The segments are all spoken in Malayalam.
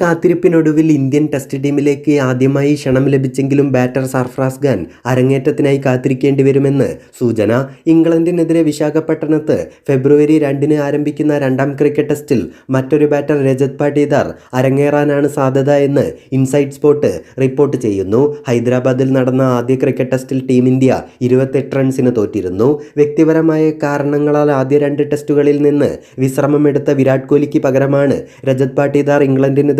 കാത്തിരിപ്പിനൊടുവിൽ ഇന്ത്യൻ ടെസ്റ്റ് ടീമിലേക്ക് ആദ്യമായി ക്ഷണം ലഭിച്ചെങ്കിലും ബാറ്റർ സർഫ്രാസ് ഖാൻ അരങ്ങേറ്റത്തിനായി കാത്തിരിക്കേണ്ടി വരുമെന്ന് സൂചന. ഇംഗ്ലണ്ടിനെതിരെ വിശാഖപട്ടണത്ത് ഫെബ്രുവരി രണ്ടിന് ആരംഭിക്കുന്ന രണ്ടാം ക്രിക്കറ്റ് ടെസ്റ്റിൽ മറ്റൊരു ബാറ്റർ രജത് പാട്ടീദാർ അരങ്ങേറാനാണ് സാധ്യത എന്ന് ഇൻസൈഡ് സ്പോട്ട് റിപ്പോർട്ട് ചെയ്യുന്നു. ഹൈദരാബാദിൽ നടന്ന ആദ്യ ക്രിക്കറ്റ് ടെസ്റ്റിൽ ടീം ഇന്ത്യ ഇരുപത്തെട്ട് റൺസിന് തോറ്റിരുന്നു. വ്യക്തിപരമായ കാരണങ്ങളാൽ ആദ്യ രണ്ട് ടെസ്റ്റുകളിൽ നിന്ന് വിശ്രമമെടുത്ത വിരാട് കോഹ്ലിക്ക് പകരമാണ് രജത് പാട്ടീദാർ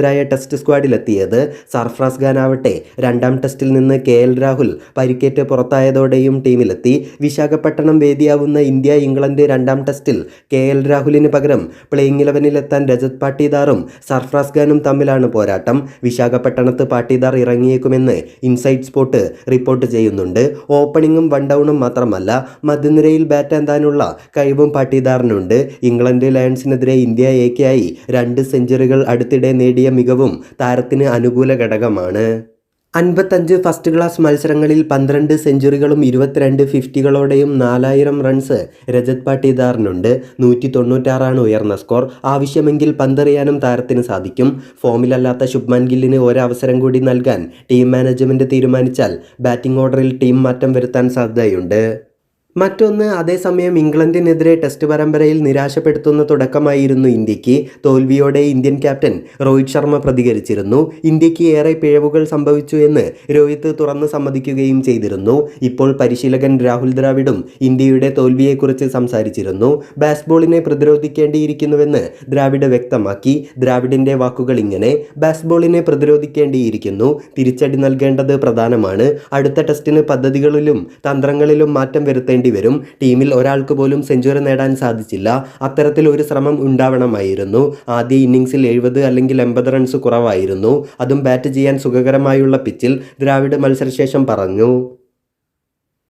ഇംഗ്ലണ്ടിനെതിരായ ടെസ്റ്റ് സ്ക്വാഡിലെത്തിയത് സർഫ്രാസ് ഖാൻ ആവട്ടെ രണ്ടാം ടെസ്റ്റിൽ നിന്ന് കെ എൽ രാഹുൽ പരിക്കേറ്റ് പുറത്തായതോടെയും ടീമിലെത്തി. വിശാഖപട്ടണം വേദിയാവുന്ന ഇന്ത്യ ഇംഗ്ലണ്ട് രണ്ടാം ടെസ്റ്റിൽ കെ എൽ രാഹുലിന് പകരം പ്ലേയിങ് ഇലവനിലെത്താൻ രജത് പാട്ടീദാറും സർഫ്രാസ് ഖാനും തമ്മിലാണ് പോരാട്ടം. വിശാഖപട്ടണത്ത് പാട്ടീദാർ ഇറങ്ങിയേക്കുമെന്ന് ഇൻസൈഡ് സ്പോട്ട് റിപ്പോർട്ട് ചെയ്യുന്നുണ്ട്. ഓപ്പണിങ്ങും വൺ ഡൗണും മാത്രമല്ല മധ്യനിരയിൽ ബാറ്റ് എന്താനുള്ള കഴിവും പാട്ടീദാറിനുണ്ട്. ഇംഗ്ലണ്ട് ലയൺസിനെതിരെ ഇന്ത്യ എക്കായി രണ്ട് സെഞ്ചുറികൾ അടുത്തിടെ നേടിയ മികവും താരത്തിന് അനുകൂല ഘടകമാണ്. അൻപത്തഞ്ച് ഫസ്റ്റ് ക്ലാസ് മത്സരങ്ങളിൽ പന്ത്രണ്ട് സെഞ്ചുറികളും ഇരുപത്തിരണ്ട് ഫിഫ്റ്റികളോടെയും നാലായിരം റൺസ് രജത് പാട്ടീദാറിനുണ്ട്. നൂറ്റി തൊണ്ണൂറ്റാറാണ് ഉയർന്ന സ്കോർ ആവശ്യമെങ്കിൽ പന്തെറിയാനും താരത്തിന് സാധിക്കും. ഫോമിലല്ലാത്ത ശുഭ്മാൻ ഗില്ലിന് ഒരവസരം കൂടി നൽകാൻ ടീം മാനേജ്മെന്റ് തീരുമാനിച്ചാൽ ബാറ്റിംഗ് ഓർഡറിൽ ടീം മാറ്റം വരുത്താൻ സാധ്യതയുണ്ട്. മറ്റൊന്ന് അതേസമയം ഇംഗ്ലണ്ടിനെതിരെ ടെസ്റ്റ് പരമ്പരയിൽ നിരാശപ്പെടുത്തുന്ന തുടക്കമായിരുന്നു ഇന്ത്യയ്ക്ക്. തോൽവിയോടെ ഇന്ത്യൻ ക്യാപ്റ്റൻ രോഹിത് ശർമ്മ പ്രതികരിച്ചിരുന്നു. ഇന്ത്യയ്ക്ക് ഏറെ പിഴവുകൾ സംഭവിച്ചു എന്ന് രോഹിത് തുറന്ന് സമ്മതിക്കുകയും ചെയ്തിരുന്നു. ഇപ്പോൾ പരിശീലകൻ രാഹുൽ ദ്രാവിഡും ഇന്ത്യയുടെ തോൽവിയെക്കുറിച്ച് സംസാരിച്ചിരുന്നു. ബാസ്ബോളിനെ പ്രതിരോധിക്കേണ്ടിയിരിക്കുന്നുവെന്ന് ദ്രാവിഡ് വ്യക്തമാക്കി. ദ്രാവിഡിന്റെ വാക്കുകൾ ഇങ്ങനെ ബാസ്ബോളിനെ പ്രതിരോധിക്കേണ്ടിയിരിക്കുന്നു. തിരിച്ചടി നൽകേണ്ടത് പ്രധാനമാണ്. അടുത്ത ടെസ്റ്റിന് പദ്ധതികളിലും തന്ത്രങ്ങളിലും മാറ്റം വരുത്തേണ്ടി വരും. ടീമിൽ ഒരാൾക്ക് പോലും സെഞ്ചുറി നേടാൻ സാധിച്ചില്ല. അത്തരത്തിൽ ഒരു ശ്രമം ഉണ്ടാവണമായിരുന്നു. ആദ്യ ഇന്നിങ്സിൽ എഴുപത് അല്ലെങ്കിൽ എൺപത് റൺസ് കുറവായിരുന്നു. അതും ബാറ്റ് ചെയ്യാൻ സുഖകരമായുള്ള പിച്ചിൽ ദ്രാവിഡ് മത്സരശേഷം പറഞ്ഞു.